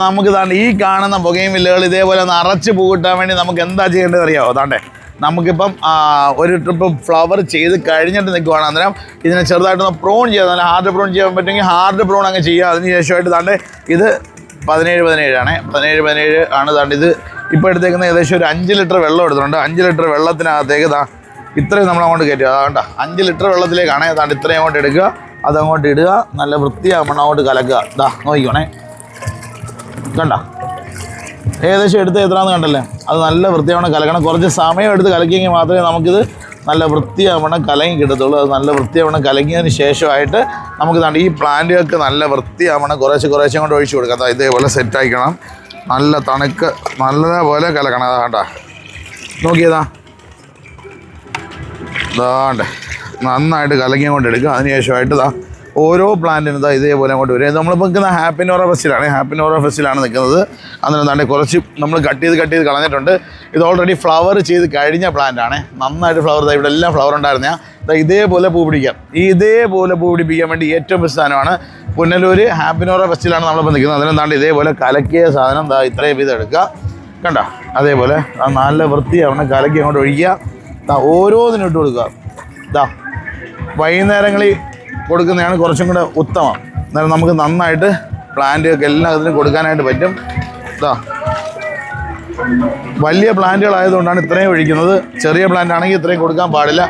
നമുക്ക് ഇതാണ്ട് ഈ കാണുന്ന പുകയും വില്ലുകൾ ഇതേപോലെ നിറച്ച് പൂ കിട്ടാൻ വേണ്ടി നമുക്ക് എന്താ ചെയ്യേണ്ടത് അറിയാമോ അതാണ്ടേ നമുക്കിപ്പം ഒരു ട്രിപ്പ് ഫ്ലവർ ചെയ്ത് കഴിഞ്ഞിട്ട് നിൽക്കുവാണ് അന്നേരം ഇതിനെ ചെറുതായിട്ടൊന്ന് പ്രോൺ നല്ല ഹാർഡ് പ്രോൺ ചെയ്യാൻ പറ്റുമെങ്കിൽ ഹാർഡ് പ്രോൺ അങ്ങ് ചെയ്യുക അതിന് ശേഷമായിട്ട് താണ്ട് ഇത് പതിനേഴ് പതിനേഴാണ് പതിനേഴ് പതിനേഴ് ആണ് താണ്ട് ഇത്. ഇപ്പോൾ എടുത്തേക്കുന്ന ഏകദേശം ഒരു അഞ്ച് ലിറ്റർ വെള്ളം എടുത്തിട്ടുണ്ട്. അഞ്ച് ലിറ്റർ വെള്ളത്തിനകത്തേക്ക് താ ഇത്രയും നമ്മൾ അങ്ങോട്ട് കയറ്റുക. അതുകൊണ്ട് അഞ്ച് ലിറ്റർ വെള്ളത്തിലേക്കാണ് താണ്ട് ഇത്രയും അങ്ങോട്ട് എടുക്കുക. അതങ്ങോട്ട് ഇടുക. നല്ല വൃത്തിയാകുമ്പോൾ അങ്ങോട്ട് കലക്കുക. ഇതാ നോക്കിക്കോണേ. കണ്ട? ഏകദേശം എടുത്ത് എത്രയാണെന്ന് കണ്ടല്ലേ? അത് നല്ല വൃത്തിയാവണം കലക്കണം. കുറച്ച് സമയം എടുത്ത് കലക്കിയെങ്കിൽ മാത്രമേ നമുക്കിത് നല്ല വൃത്തിയാവണം കലങ്ങി കിട്ടത്തുള്ളൂ. അത് നല്ല വൃത്തിയാവണം കലങ്ങിയതിന് ശേഷമായിട്ട് നമുക്ക് ഈ പ്ലാന്റുകൾക്ക് നല്ല വൃത്തിയാവണം. കുറേശ്ശെ കുറേശ്ശെ കൊണ്ട് ഒഴിച്ചു കൊടുക്കാം. അതായത് ഇതേപോലെ സെറ്റാക്കണം നല്ല തണുക്ക് നല്ലപോലെ കലക്കണം. അതാണ്ട നോക്കിയതാ. ഇതാണ്ട് നന്നായിട്ട് കലക്കി കൊണ്ട് എടുക്കുക. അതിന് ശേഷമായിട്ട് ഇതാ ഓരോ പ്ലാന്റിനും ഇതാ ഇതേപോലെ അങ്ങോട്ട് വരും. നമ്മളിപ്പോൾ നിൽക്കുന്ന ഹാപ്പി നോറ ഫെസ്റ്റിലാണ് ഹാപ്പി നോറ ഫെസ്റ്റിലാണ് നിൽക്കുന്നത്. അന്നേരം എന്താണ്ട് കുറച്ച് നമ്മൾ കട്ട് ചെയ്ത് കട്ട് ചെയ്ത് കളഞ്ഞിട്ടുണ്ട്. ഇത് ഓൾറെഡി ഫ്ലവർ ചെയ്ത് കഴിഞ്ഞ പ്ലാന്റാണ് നന്നായിട്ട് ഫ്ലവർ ഇവിടെ എല്ലാം ഫ്ലവർ ഉണ്ടായിരുന്ന ഇതാ ഇതേപോലെ പൂ പിടിക്കാം. ഇതേപോലെ പൂ പിടിപ്പിക്കാൻ വേണ്ടി ഏറ്റവും ബെസ്റ്റ് സാധനമാണ് പുനലൂർ ഹാപ്പി നോറ ഫെസ്റ്റിലാണ് നമ്മളിപ്പോൾ നിൽക്കുന്നത്. അന്നേരം എന്താണ്ട് ഇതേപോലെ കലക്കിയ സാധനം ഇതാ ഇത്രയും വീതം എടുക്കുക. കണ്ട? അതേപോലെ ആ നല്ല വൃത്തിയാവണം കലക്കി അങ്ങോട്ട് ഒഴിക്കുക. ദാ ഓരോന്നിനും ഇട്ട് കൊടുക്കുക. ഇതാ വൈകുന്നേരങ്ങളിൽ കൊടുക്കുന്നതാണ് കുറച്ചും കൂടെ ഉത്തമം. എന്നാലും നമുക്ക് നന്നായിട്ട് പ്ലാന്റുകൾക്ക് എല്ലാം അതിന് കൊടുക്കാനായിട്ട് പറ്റും. ഇതാ വലിയ പ്ലാന്റുകളായതുകൊണ്ടാണ് ഇത്രയും ഒഴിക്കുന്നത്. ചെറിയ പ്ലാന്റ് ആണെങ്കിൽ ഇത്രയും കൊടുക്കാൻ പാടില്ല.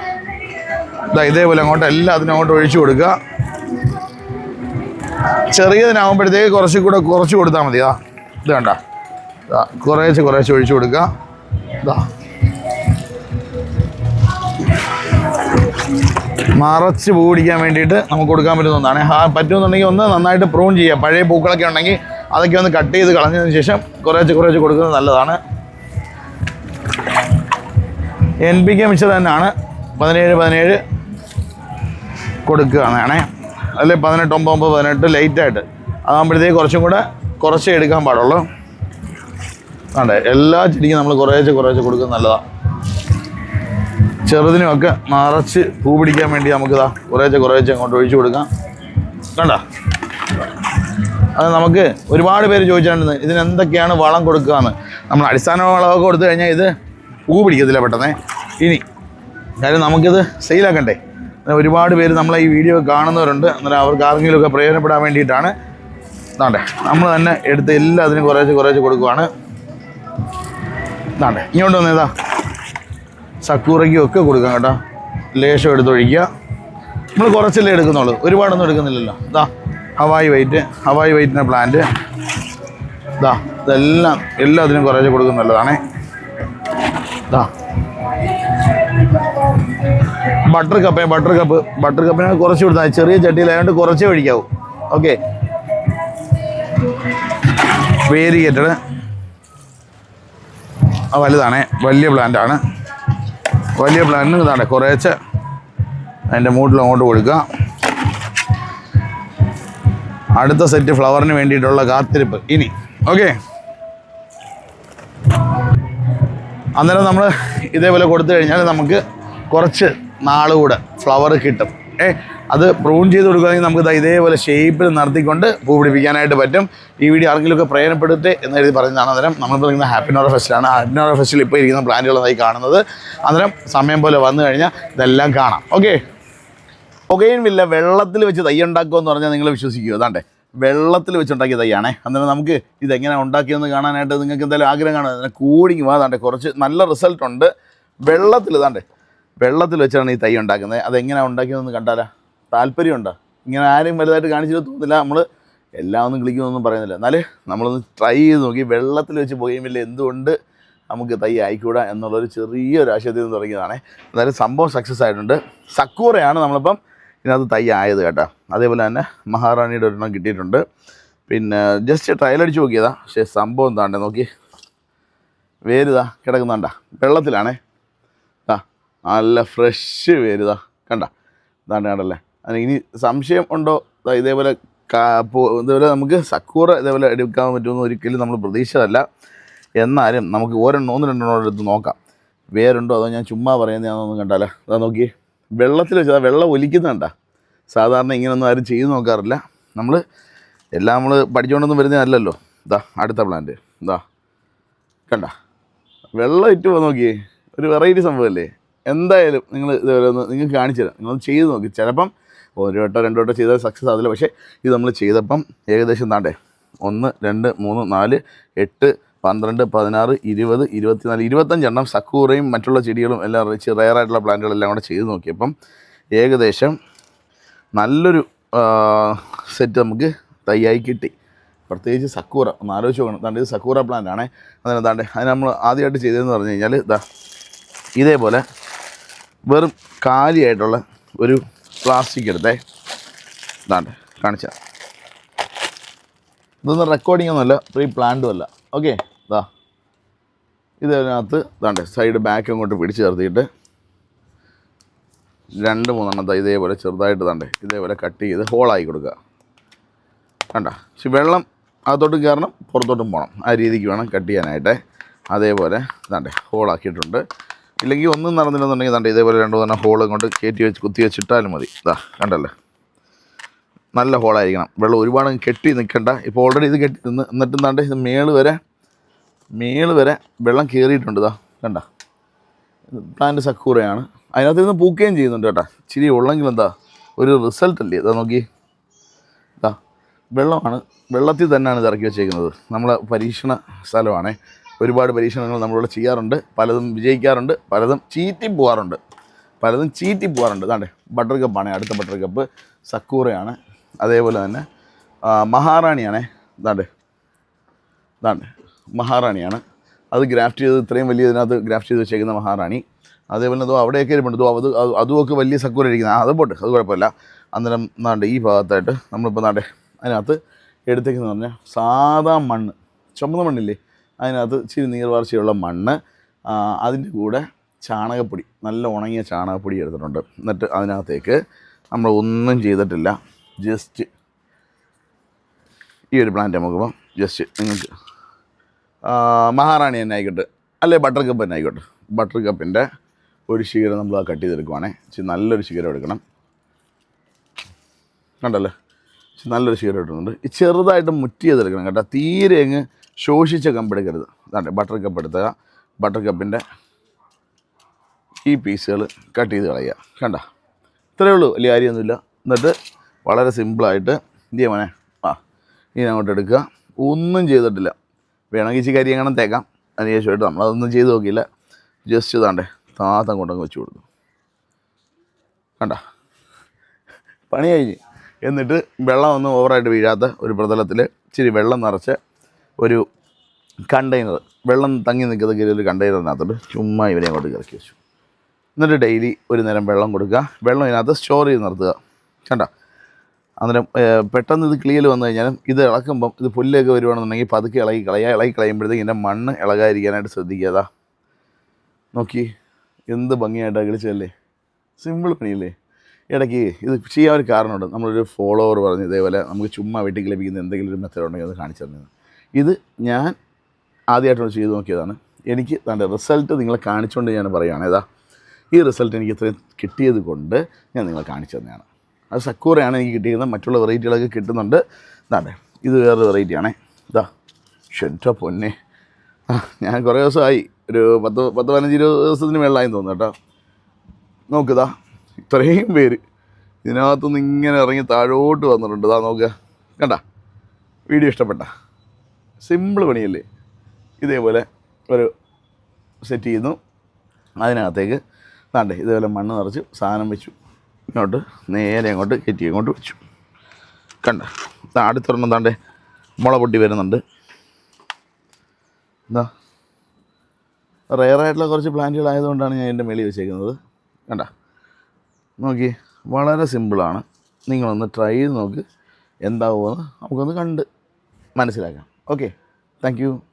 ഇതാ ഇതേപോലെ അങ്ങോട്ട് എല്ലാം അതിനും അങ്ങോട്ട് ഒഴിച്ചു കൊടുക്കുക. ചെറിയതിനാകുമ്പോഴത്തേക്ക് കുറച്ച് കൂടെ കുറച്ച് കൊടുത്താൽ മതി. ഇതാ ഇത് കണ്ട. ഇതാ കുറേശ്ശെ കുറേശ്ശെ ഒഴിച്ചു കൊടുക്കുക. ഇതാ മറച്ച് പൂടിക്കാൻ വേണ്ടിയിട്ട് നമുക്ക് കൊടുക്കാൻ പറ്റുന്ന ഒന്നാണ്. ആ പറ്റുമെന്നുണ്ടെങ്കിൽ ഒന്ന് നന്നായിട്ട് പ്രൂൺ ചെയ്യുക പഴയ പൂക്കളൊക്കെ ഉണ്ടെങ്കിൽ അതൊക്കെ ഒന്ന് കട്ട് ചെയ്ത് കളഞ്ഞതിന് ശേഷം കുറേശ്ശെ കുറേശ്ശെ കൊടുക്കുന്നത് നല്ലതാണ്. എൻ പി കെ മിക്സർ തന്നെയാണ്. പതിനേഴ് പതിനേഴ് കൊടുക്കുകയാണ് അല്ലെ പതിനെട്ട് ഒമ്പത് ഒമ്പത് പതിനെട്ട് ലൈറ്റായിട്ട് അതാകുമ്പോഴത്തേക്ക് കുറച്ചും കൂടെ കുറച്ചേ എടുക്കാൻ പാടുള്ളൂ. അതെ എല്ലാ ചെടിക്കും നമ്മൾ കുറേശ്ശെ കുറേശ്ശെ കൊടുക്കുന്നത് നല്ലതാണ് ചെറുതിനുമൊക്കെ നിറച്ച് പൂ പിടിക്കാൻ വേണ്ടി നമുക്കിതാ കുറേശ്ശെ കുറേശ്ശെ അങ്ങോട്ട് ഒഴിച്ചു കൊടുക്കാം. കണ്ട? അത് നമുക്ക് ഒരുപാട് പേര് ചോദിച്ചിട്ടുണ്ട് ഇതിനെന്തൊക്കെയാണ് വളം കൊടുക്കുക എന്ന് നമ്മൾ അടിസ്ഥാന വളമൊക്കെ കൊടുത്തു കഴിഞ്ഞാൽ ഇത് പൂ പിടിക്കത്തില്ല പെട്ടെന്ന്. ഇനി കാര്യം നമുക്കിത് സെയിലാക്കണ്ടേ? ഒരുപാട് പേര് നമ്മളെ ഈ വീഡിയോ കാണുന്നവരുണ്ട് അന്നേരം അവർക്ക് ആർക്കെങ്കിലുമൊക്കെ പ്രയോജനപ്പെടാൻ വേണ്ടിയിട്ടാണ്. ഇതാണ്ടേ നമ്മൾ തന്നെ എടുത്ത് എല്ലാത്തിനും കുറേശ്ശെ കുറേശ്ശെ കൊടുക്കുവാണ്. ഇതാണ്ടേ ഇങ്ങോട്ട് വന്നേതാ സക്കൂറയ്ക്കും ഒക്കെ കൊടുക്കാം കേട്ടോ. ലേശം എടുത്തൊഴിക്കുക. നമ്മൾ കുറച്ചല്ലേ എടുക്കുന്നുള്ളൂ. ഒരുപാടൊന്നും എടുക്കുന്നില്ലല്ലോ. ഇതാ ഹവായ് വൈറ്റ് ഹവായ് വൈറ്റിന്റെ പ്ലാന്റ് ഇതാ ഇതെല്ലാം എല്ലാത്തിനും കുറേശ്ശെ കൊടുക്കുന്ന നല്ലതാണേ. ഇതാ butter cup butter cup butter കപ്പിന് കുറച്ച് കൊടുത്താൽ. ചെറിയ ചട്ടിയിലായതുകൊണ്ട് കുറച്ചേ ഒഴിക്കാവൂ. ഓക്കെ ആ വലുതാണേ. വലിയ പ്ലാന്റാണ് വലിയ പ്ലാന്റിന് ഇതാണ്. കുറേച്ച് അതിന്റെ മൂട്ടിൽ അങ്ങോട്ട് കൊടുക്കുക. അടുത്ത സെറ്റ് ഫ്ലവറിന് വേണ്ടിയിട്ടുള്ള കാത്തിരിപ്പ്. ഇനി. ഓക്കെ അന്നേരം നമ്മൾ ഇതേപോലെ കൊടുത്തു കഴിഞ്ഞാൽ നമുക്ക് കുറച്ച് നാളുകൂടെ ഫ്ലവർ കിട്ടും. ഏ അത് പ്രൂൺ ചെയ്ത് കൊടുക്കുകയാണെങ്കിൽ നമുക്ക് ഇതേപോലെ ഷേപ്പിൽ നടത്തിക്കൊണ്ട് പൂ പിടിപ്പിക്കാനായിട്ട് പറ്റും. ഈ വീഡിയോ ആർക്കെങ്കിലുമൊക്കെ പ്രയോജനപ്പെടുത്തേ എന്ന് എഴുതി പറയുന്നതാണ് അന്നേരം നമ്മളിപ്പോൾ നിൽക്കുന്ന ഹാപ്പി നോറ ഫെസ്റ്റിലാണ് ഹാപ്പി നോറ ഫെസ്റ്റിൽ ഇപ്പോൾ ഇരിക്കുന്ന പ്ലാന്റുകളായി കാണുന്നത്. അന്നേരം സമയം പോലെ വന്നു കഴിഞ്ഞാൽ ഇതെല്ലാം കാണാം. ഓക്കെ പുകയും വില്ല വെള്ളത്തിൽ വെച്ച് തൈ ഉണ്ടാക്കുമെന്ന് പറഞ്ഞാൽ നിങ്ങൾ വിശ്വസിക്കുമോ അതാണ്ടേ. വെള്ളത്തിൽ വെച്ചുണ്ടാക്കിയ തൈയാണേ. അന്നേരം നമുക്ക് ഇതെങ്ങനെ ഉണ്ടാക്കിയെന്ന് കാണാനായിട്ട് നിങ്ങൾക്ക് എന്തായാലും ആഗ്രഹം കാണാം. അതിനെ കൂടിങ് വാ. താണ്ടേ കുറച്ച് നല്ല റിസൾട്ട് ഉണ്ട്. വെള്ളത്തിൽ ഇതാണ്ടേ വെള്ളത്തിൽ വെച്ചാണ് ഈ തൈ ഉണ്ടാക്കുന്നത്. അതെങ്ങനെയാണ് ഉണ്ടാക്കിയതെന്ന് കണ്ടാലാ? താല്പര്യമുണ്ടോ? ഇങ്ങനെ ആരും വലുതായിട്ട് കാണിച്ചിട്ട് തോന്നുന്നില്ല നമ്മൾ എല്ലാം ഒന്നും കിളിക്കുമെന്നൊന്നും പറയുന്നില്ല. എന്നാൽ നമ്മളൊന്ന് ട്രൈ ചെയ്ത് നോക്കി. വെള്ളത്തിൽ വെച്ച് പോകുമ്പോൾ എന്തുകൊണ്ട് നമുക്ക് തൈ ആയിക്കൂടാ എന്നുള്ളൊരു ചെറിയൊരു ആശയത്തിൽ നിന്ന് തുടങ്ങിയതാണ്. എന്തായാലും സംഭവം സക്സസ് ആയിട്ടുണ്ട്. സക്കൂറയാണ് നമ്മളിപ്പം ഇതിനകത്ത് തൈ ആയത് കേട്ടോ. അതേപോലെ തന്നെ മഹാറാണിയുടെ ഒരെണ്ണം കിട്ടിയിട്ടുണ്ട്. പിന്നെ ജസ്റ്റ് ട്രയൽ അടിച്ച് നോക്കിയതാ. പക്ഷേ സംഭവം താണ്ടേ നോക്കി. വേരുതാ കിടക്കുന്നുണ്ടാ. വെള്ളത്തിലാണേ. നല്ല ഫ്രഷ് പേരുതാ കണ്ട? ഇതാണ്ട് കണ്ടല്ലേ? ഇനി സംശയം ഉണ്ടോ? ഇതേപോലെ ഇതേപോലെ നമുക്ക് സക്കൂറ ഇതേപോലെ എടുക്കാൻ പറ്റുമെന്ന് ഒരിക്കലും നമ്മൾ പ്രതീക്ഷിച്ചതല്ല. എന്നാലും നമുക്ക് ഒരെണ്ണം ഒന്ന് രണ്ടെണ്ണം എടുത്ത് നോക്കാം. വേരുണ്ടോ? അതോ ഞാൻ ചുമ്മാ പറയുന്നതാണെന്നൊന്നും കണ്ടാലോ? അതാ നോക്കി വെള്ളത്തിൽ വെച്ചാൽ വെള്ളം ഒലിക്കുന്നുണ്ട സാധാരണ ഇങ്ങനെയൊന്നും ആരും ചെയ്ത് നോക്കാറില്ല. നമ്മൾ എല്ലാം നമ്മൾ പഠിച്ചുകൊണ്ടൊന്നും വരുന്നതല്ലല്ലോ ഇതാ അടുത്ത പ്ലാന്റ് ഇതാ കണ്ട? വെള്ളം ഇറ്റ് നോക്കിയേ. ഒരു വെറൈറ്റി സംഭവമല്ലേ? എന്തായാലും നിങ്ങൾ ഇതേപോലെ ഒന്ന് നിങ്ങൾക്ക് കാണിച്ചു തരാം. നിങ്ങളൊന്ന് ചെയ്ത് നോക്കി. ചിലപ്പം ഒരു വട്ടോ രണ്ടു വട്ടോ ചെയ്താൽ സക്സസ് ആവില്ല. പക്ഷേ ഇത് നമ്മൾ ചെയ്തപ്പം ഏകദേശം താണ്ടേ ഒന്ന് രണ്ട് മൂന്ന് നാല് എട്ട് പന്ത്രണ്ട് പതിനാറ് ഇരുപത് ഇരുപത്തിനാല് ഇരുപത്തഞ്ചെണ്ണം സക്കൂറയും മറ്റുള്ള ചെടികളും എല്ലാം റിച്ച് റയറായിട്ടുള്ള പ്ലാന്റുകളെല്ലാം കൂടെ ചെയ്ത് നോക്കിയപ്പം ഏകദേശം നല്ലൊരു സെറ്റ് നമുക്ക് തയ്യായി കിട്ടി. പ്രത്യേകിച്ച് സക്കൂറ. ഒന്ന് ആലോചിച്ച് നോക്കണം. താണ്ട് ഇത് സക്കൂറ പ്ലാന്റ് ആണേ. താണ്ട് അതിന് നമ്മൾ ആദ്യമായിട്ട് ചെയ്തതെന്ന് പറഞ്ഞു കഴിഞ്ഞാൽ ഇതാ ഇതേപോലെ വെറും കാലിയായിട്ടുള്ള ഒരു പ്ലാസ്റ്റിക് എടുത്തേ. ഇതാണ്ട് കാണിച്ച ഇതൊന്നും റെക്കോർഡിംഗ് ഒന്നുമല്ല പ്രീ പ്ലാന്റും അല്ല ഓക്കെ ഇതാ. ഇതിനകത്ത് ഇതാണ്ട് സൈഡ് ബാക്ക് അങ്ങോട്ട് പിടിച്ച് ചേർത്തിയിട്ട് രണ്ട് മൂന്നെണ്ണം ദാ ഇതേപോലെ ചെറുതായിട്ട് താണ്ടേ ഇതേപോലെ കട്ട് ചെയ്ത് ഹോളാക്കി കൊടുക്കുക. കണ്ട? പക്ഷെ വെള്ളം അകത്തോട്ടും കയറണം പുറത്തോട്ടും പോകണം. ആ രീതിക്ക് വേണം കട്ട് ചെയ്യാനായിട്ട്. അതേപോലെ ഇതാണ്ടേ ഹോളാക്കിയിട്ടുണ്ട് ഇല്ലെങ്കിൽ ഒന്നും നടന്നില്ലെന്നുണ്ടെങ്കിൽ കണ്ടേ ഇതേപോലെ രണ്ട് തന്നെ ഹോൾ കൊണ്ട് കയറ്റി വെച്ച് കുത്തി വെച്ചിട്ടാലും മതി. ഇതാ കണ്ടല്ലേ? നല്ല ഹോളായിരിക്കണം വെള്ളം ഒരുപാട് കെട്ടി നിൽക്കണ്ട. ഇപ്പോൾ ഓൾറെഡി ഇത് കെട്ടി നിന്ന് എന്നിട്ടും താണ്ട് ഇത് മേൾ വരെ മേൾ വരെ വെള്ളം കയറിയിട്ടുണ്ട് ഇതാ കണ്ട പ്ലാന്റ് സക്കൂറയാണ് അതിനകത്ത് നിന്ന് പൂക്കുകയും ചെയ്യുന്നുണ്ട് കേട്ടോ. ഇച്ചിരി ഉള്ളെങ്കിൽ എന്താ ഒരു റിസൾട്ട് അല്ലേ? ഇതാ നോക്കി. ഇതാ വെള്ളമാണ് വെള്ളത്തിൽ തന്നെയാണ് ഇത് ഇറക്കി വെച്ചേക്കുന്നത്. നമ്മളെ പരീക്ഷണ സ്ഥലമാണ്. ഒരുപാട് പരീക്ഷണങ്ങൾ നമ്മളിവിടെ ചെയ്യാറുണ്ട്. പലതും വിജയിക്കാറുണ്ട്. പലതും ചീറ്റി പോകാറുണ്ട് പലതും ചീറ്റി പോകാറുണ്ട് ഇതാണ്ട് ബട്ടർ കപ്പാണ് അടുത്ത ബട്ടർ കപ്പ് സക്കൂറയാണ്. അതേപോലെ തന്നെ മഹാറാണിയാണേ. ഇതാണ്ട് ഇതാണ്ട് മഹാറാണിയാണ്. അത് ഗ്രാഫ്റ്റ് ചെയ്ത് ഇത്രയും വലിയ ഇതിനകത്ത് ഗ്രാഫ്റ്റ് ചെയ്ത് വെച്ചേക്കുന്ന മഹാറാണി. അതേപോലെ അതോ അവിടെയൊക്കെ ഇരിപ്പുണ്ട്. അത് അത് അതുമൊക്കെ വലിയ സക്കൂര ഇരിക്കുന്നത് ആ അത് പോട്ടെ അത് കുഴപ്പമില്ല. അന്നേരം നാണ്ട് ഈ ഭാഗത്തായിട്ട് നമ്മളിപ്പോൾ നാട്ടെ അതിനകത്ത് എടുത്തേക്കെന്ന് പറഞ്ഞാൽ സാധാ മണ്ണ്. ചുമന്ന മണ്ണില്ലേ? അതിനകത്ത് ഇച്ചിരി നീർവാർച്ചയുള്ള മണ്ണ് അതിന്റെ കൂടെ ചാണകപ്പൊടി നല്ല ഉണങ്ങിയ ചാണകപ്പൊടി എടുത്തിട്ടുണ്ട്. എന്നിട്ട് അതിനകത്തേക്ക് നമ്മൾ ഒന്നും ചെയ്തിട്ടില്ല. ജസ്റ്റ് ഈ ഒരു പ്ലാന്റ് നോക്കുമ്പോൾ ജസ്റ്റ് നിങ്ങൾക്ക് മഹാറാണി തന്നെ ആയിക്കോട്ടെ അല്ലെ ബട്ടർ കപ്പ് തന്നെ ആയിക്കോട്ടെ. ബട്ടർ കപ്പിന്റെ ഒരു ശിഖരം നമ്മൾ കട്ട് ചെയ്തെടുക്കുവാണേ. ഇച്ചിരി നല്ലൊരു ശിഖരം എടുക്കണം. കണ്ടല്ലേ? നല്ലൊരു ശീലം ഇട്ടുണ്ട് ഈ ചെറുതായിട്ട് മുറ്റി ചെയ്തെടുക്കണം കേട്ടോ. തീരെ അങ്ങ് ശോഷിച്ച കമ്പ് എടുക്കരുത്. അതാണ്ട് ബട്ടർ കപ്പ് എടുത്തുക. ബട്ടർ കപ്പിന്റെ ഈ പീസുകൾ കട്ട് ചെയ്ത് കളയുക. കണ്ട? ഇത്രയേ ഉള്ളൂ. വലിയ കാര്യമൊന്നുമില്ല. എന്നിട്ട് വളരെ സിമ്പിളായിട്ട് എന്ത് ചെയ്യാം മോനെ ആ ഇനി അങ്ങോട്ട് എടുക്കുക. ഒന്നും ചെയ്തിട്ടില്ല. വേണമെങ്കിൽ ഇച്ചിരി കരി അങ്ങനെ തേക്കാം. അതിന് ശേഷമായിട്ട് നമ്മളതൊന്നും ചെയ്ത് നോക്കിയില്ല. ജസ്റ്റ് ഇതാണ്ടേ താത്തം കൊണ്ടങ്ങ് വെച്ച് കൊടുത്തു. കണ്ട? പണി കഴിഞ്ഞ്. എന്നിട്ട് വെള്ളം ഒന്നും ഓവറായിട്ട് വീഴാത്ത ഒരു പ്രതലത്തിൽ ഇച്ചിരി വെള്ളം നിറച്ച് ഒരു കണ്ടെയ്നർ വെള്ളം തങ്ങി നിൽക്കുന്ന കീഴിൽ ഒരു കണ്ടെയ്നറിനകത്തോട്ട് ചുമ്മാ ഇവനെ അങ്ങോട്ട് ഇറക്കി വെച്ചു. എന്നിട്ട് ഡെയിലി ഒരു നേരം വെള്ളം കൊടുക്കുക. വെള്ളം ഇതിനകത്ത് സ്റ്റോർ ചെയ്ത് നിർത്തുക. കണ്ട? അന്നേരം പെട്ടെന്ന് ഇത് ക്ലിയർ വന്നു കഴിഞ്ഞാലും ഇത് ഇളക്കുമ്പം ഇത് പുല്ലൊക്കെ വരുവാണെന്നുണ്ടെങ്കിൽ പതുക്കെ ഇളകി കളയുക ഇളകി കളയുമ്പോഴത്തേക്ക് ഇതിന്റെ മണ്ണ് ഇളകാതിരിക്കാനായിട്ട് ശ്രദ്ധിക്കുക. നോക്കി എന്ത് ഭംഗിയായിട്ടാണ് കളിച്ചതല്ലേ? സിമ്പിൾ പണിയല്ലേ? ഇടയ്ക്ക് ഇത് ചെയ്യാൻ ഒരു കാരണമുണ്ട്. നമ്മളൊരു ഫോളോവർ പറഞ്ഞു ഇതേപോലെ നമുക്ക് ചുമ്മാ വീട്ടിൽ ലഭിക്കുന്ന എന്തെങ്കിലും ഒരു മെത്തേഡ് ഉണ്ടെങ്കിൽ അത് കാണിച്ചു തന്നത്. ഇത് ഞാൻ ആദ്യമായിട്ടൊന്ന് ചെയ്ത് നോക്കിയതാണ്. എനിക്ക് തന്റെ റിസൾട്ട് നിങ്ങളെ കാണിച്ചുകൊണ്ട് ഞാൻ പറയുകയാണ് ഏതാ? ഈ റിസൾട്ട് എനിക്ക് ഇത്രയും കിട്ടിയത് കൊണ്ട് ഞാൻ നിങ്ങളെ കാണിച്ചു തന്നെയാണ് അത് സക്കൂറയാണ് എനിക്ക് കിട്ടിയിരുന്നത്. മറ്റുള്ള വെറൈറ്റികളൊക്കെ കിട്ടുന്നുണ്ട്. ഇതാണ്ടേ. ഇത് വേറൊരു വെറൈറ്റിയാണേ ഇതാ. ഷെന്റോ പൊന്നെ. ഞാൻ കുറേ ദിവസമായി. ഒരു പത്ത് പത്ത് പതിനഞ്ച് ഇരുപത് ദിവസത്തിന് മേളിലായി തോന്നുന്നു കേട്ടോ. നോക്കുതാ ഇത്രയും പേര് ഇതിനകത്തുനിന്ന് ഇങ്ങനെ ഇറങ്ങി താഴോട്ട് വന്നിട്ടുണ്ട്. ഇതാ നോക്കുക കണ്ട? വീഡിയോ ഇഷ്ടപ്പെട്ട? സിമ്പിൾ പണിയല്ലേ? ഇതേപോലെ ഒരു സെറ്റ് ചെയ്യുന്നു. അതിനകത്തേക്ക് താണ്ടേ ഇതേപോലെ മണ്ണ് നിറച്ച് സാധനം വെച്ചു. ഇങ്ങോട്ട് നേരെ അങ്ങോട്ട് കയറ്റി അങ്ങോട്ട് വെച്ചു. കണ്ട? അടുത്തൊരെണ്ണം താണ്ടേ മുള പൊട്ടി വരുന്നുണ്ട്. എന്താ റെയറായിട്ടുള്ള കുറച്ച് പ്ലാന്റുകളായതുകൊണ്ടാണ് ഞാൻ എന്റെ മേളിൽ വെച്ചേക്കുന്നത്. കണ്ട? നോക്കി. വളരെ സിമ്പിളാണ്. നിങ്ങളൊന്ന് ട്രൈ ചെയ്ത് നോക്ക്. എന്താവുമെന്ന് നമുക്കൊന്ന് കണ്ട് മനസ്സിലാക്കാം. Okay thank